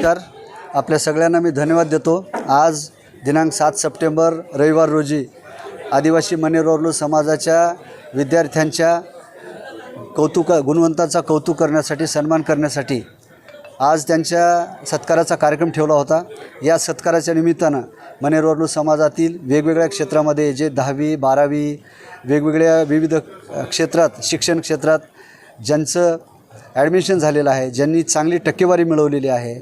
नमस्कार. आपल्या सगळ्यांना मी धन्यवाद देतो. आज दिनांक सात सप्टेंबर रविवार रोजी आदिवासी मनेरवरलू समाजाच्या विद्यार्थ्यांच्या कौतुक गुणवंताचा कौतुक करण्यासाठी सन्मान करण्यासाठी आज त्यांच्या सत्काराचा कार्यक्रम ठेवला होता. या सत्काराच्या निमित्तानं मनेरवरलू समाजातील वेगवेगळ्या क्षेत्रामध्ये जे दहावी बारावी वेगवेगळ्या विविध क्षेत्रात शिक्षण क्षेत्रात ज्यांचं ॲडमिशन झालेलं आहे ज्यांनी चांगली टक्केवारी मिळवलेली आहे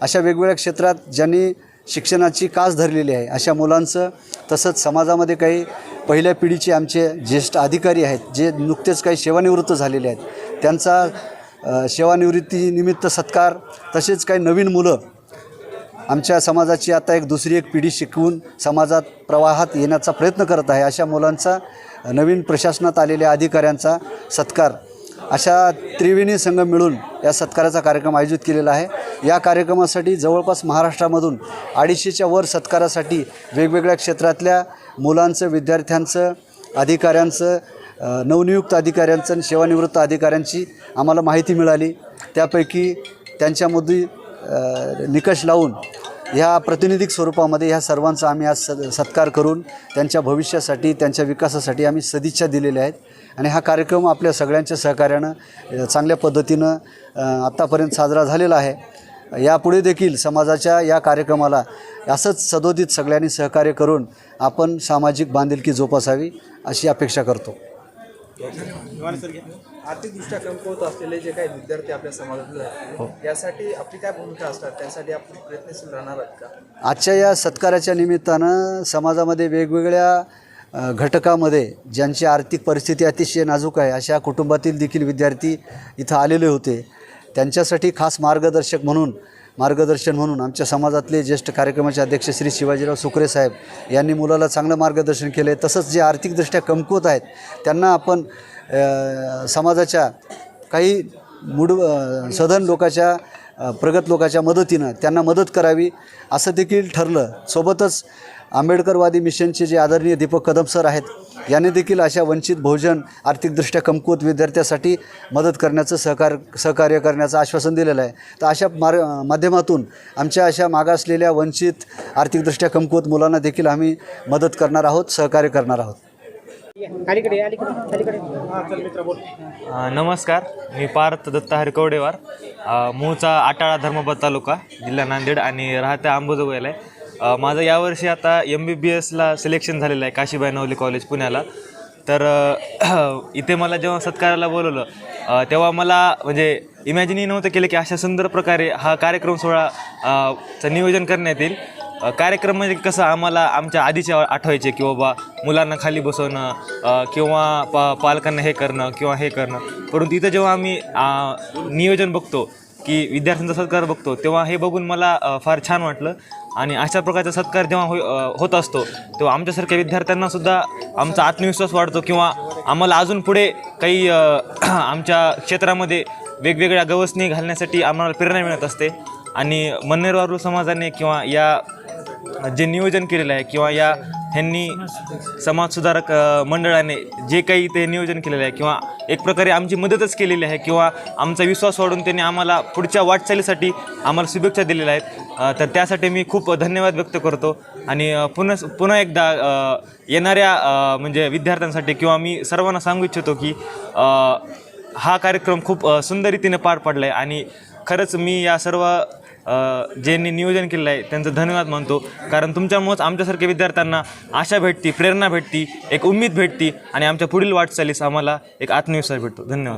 अशा वेगवेगळ्या क्षेत्रात ज्यांनी शिक्षणाची कास धरलेली आहे अशा मुलांचं तसंच समाजामध्ये काही पहिल्या पिढीचे आमचे ज्येष्ठ अधिकारी आहेत जे नुकतेच काही सेवानिवृत्त झालेले आहेत त्यांचा सेवानिवृत्तीनिमित्त सत्कार तसेच काही नवीन मुलं आमच्या समाजाची आता एक दुसरी एक पिढी शिकवून समाजात प्रवाहात येण्याचा प्रयत्न करत आहे अशा मुलांचा नवीन प्रशासनात आलेल्या अधिकाऱ्यांचा सत्कार. अशा त्रिवेणी संघ मिळून या सत्काराचा कार्यक्रम आयोजित केलेला आहे. या कार्यक्रमासाठी जवळपास महाराष्ट्रामधून अडीचशेच्या वर सत्कारासाठी वेगवेगळ्या क्षेत्रातल्या मुलांचं विद्यार्थ्यांचं अधिकाऱ्यांचं नवनियुक्त अधिकाऱ्यांचं आणि सेवानिवृत्त अधिकाऱ्यांची आम्हाला माहिती मिळाली. त्यापैकी त्यांच्यामध्ये निकष लावून ह्या प्रातिनिधिक स्वरूपामध्ये ह्या सर्वांचा आम्ही आज सद सत्कार करून त्यांच्या भविष्यासाठी त्यांच्या विकासासाठी आम्ही सदिच्छा दिलेल्या आहेत. आणि हा कार्यक्रम आपल्या सगळ्यांच्या सहकार्यानं चांगल्या पद्धतीनं आत्तापर्यंत साजरा झालेला आहे. यापुढे देखील समाजाच्या या कार्यक्रमाला असंच सदोदित सगळ्यांनी सहकार्य करून आपण सामाजिक बांधिलकी जोपासावी अशी अपेक्षा करतो. आर्थिकदृष्ट्या कमकुवत असलेले जे काही विद्यार्थी आपल्या समाजातील आहेत यासाठी आपली काय भूमिका असणार त्यासाठी आपण प्रयत्नशील राहणार आहात का? आजच्या या सत्काराच्या निमित्तानं समाजामध्ये वेगवेगळ्या घटकामध्ये ज्यांची आर्थिक परिस्थिती अतिशय नाजूक आहे अशा कुटुंबातील देखील विद्यार्थी इथं आलेले होते. त्यांच्यासाठी खास मार्गदर्शक म्हणून मार्गदर्शन म्हणून आमच्या समाजातले ज्येष्ठ कार्यक्रमाचे अध्यक्ष श्री शिवाजीराव सुकरे साहेब यांनी मुलाला चांगलं मार्गदर्शन केलं आहे तसंच जे आर्थिकदृष्ट्या कमकुवत आहेत त्यांना आपण समाजाच्या काही मूड सधन लोकाच्या प्रगत लोकाच्या मदतीनं त्यांना मदत करावी असं देखील ठरलं. सोबतच आंबेडकरवादी मिशनचे जे आदरणीय दीपक कदम सर आहेत याने देखील अशा वंचित बहुजन आर्थिकदृष्ट्या कमकुवत विद्यार्थ्यासाठी मदत करण्याचं सहकार सहकार्य करण्याचं आश्वासन दिलेलं आहे. तर अशा मार माध्यमातून आमच्या अशा मागासलेल्या वंचित आर्थिकदृष्ट्या कमकुवत मुलांना देखील आम्ही मदत करणार आहोत सहकार्य करणार आहोत. अ, नमस्कार. मी पार्थ दत्ता हरकवडेवार अ, मूळचा आटाळा धर्माबाद तालुका जिल्हा नांदेड आणि राहत्या अंबाजोगाईला आहे अ, माझं यावर्षी आता एम बी बी एसला सिलेक्शन झालेलं आहे काशीबाई नवले कॉलेज पुण्याला. तर अ, इथे मला जेव्हा सत्काराला बोलवलं अ, तेव्हा मला म्हणजे इमॅजिनही नव्हतं केलं की अशा सुंदर प्रकारे हा कार्यक्रम सोहळा अ, चं नियोजन करण्यात येईल. कार्यक्रम म्हणजे कसं आम्हाला आमच्या आधीचे आठवायचे की बाबा मुलांना खाली बसवणं किंवा पा पालकांना हे करणं किंवा हे करणं. परंतु इथं जेव्हा आम्ही नियोजन बघतो की विद्यार्थ्यांचा सत्कार बघतो तेव्हा हे बघून मला फार छान वाटलं. आणि अशा प्रकारचा सत्कार जेव्हा हो होत असतो तेव्हा आमच्यासारख्या विद्यार्थ्यांना सुद्धा आमचा आत्मविश्वास वाढतो किंवा आम्हाला अजून पुढे काही आमच्या क्षेत्रामध्ये वेगवेगळ्या गवसणी घालण्यासाठी आम्हाला प्रेरणा मिळत असते. आणि मन्नेरवारू समाजाने किंवा या जे नियोजन केलेलं आहे किंवा या ह्यांनी समाजसुधारक मंडळाने जे काही ते नियोजन केलेलं आहे किंवा एक प्रकारे आमची मदतच केलेली आहे किंवा आमचा विश्वास वाढून त्यांनी आम्हाला पुढच्या वाटचालीसाठी आम्हाला शुभेच्छा दिलेल्या आहेत. तर त्यासाठी मी खूप धन्यवाद व्यक्त करतो आणि पुन्हा पुन्हा एकदा येणाऱ्या म्हणजे विद्यार्थ्यांसाठी किंवा मी सर्वांना सांगू इच्छितो की हा कार्यक्रम खूप सुंदर रीतीने पार पडला आहे आणि खरंच मी या सर्व ज्यांनी नियोजन केलेलं आहे त्यांचं धन्यवाद मानतो. कारण तुमच्यामुळंच आमच्यासारख्या विद्यार्थ्यांना आशा भेटती प्रेरणा भेटती एक उमेद भेटती आणि आमच्या पुढील वाटचालीस आम्हाला एक आत्मविश्वास भेटतो. धन्यवाद.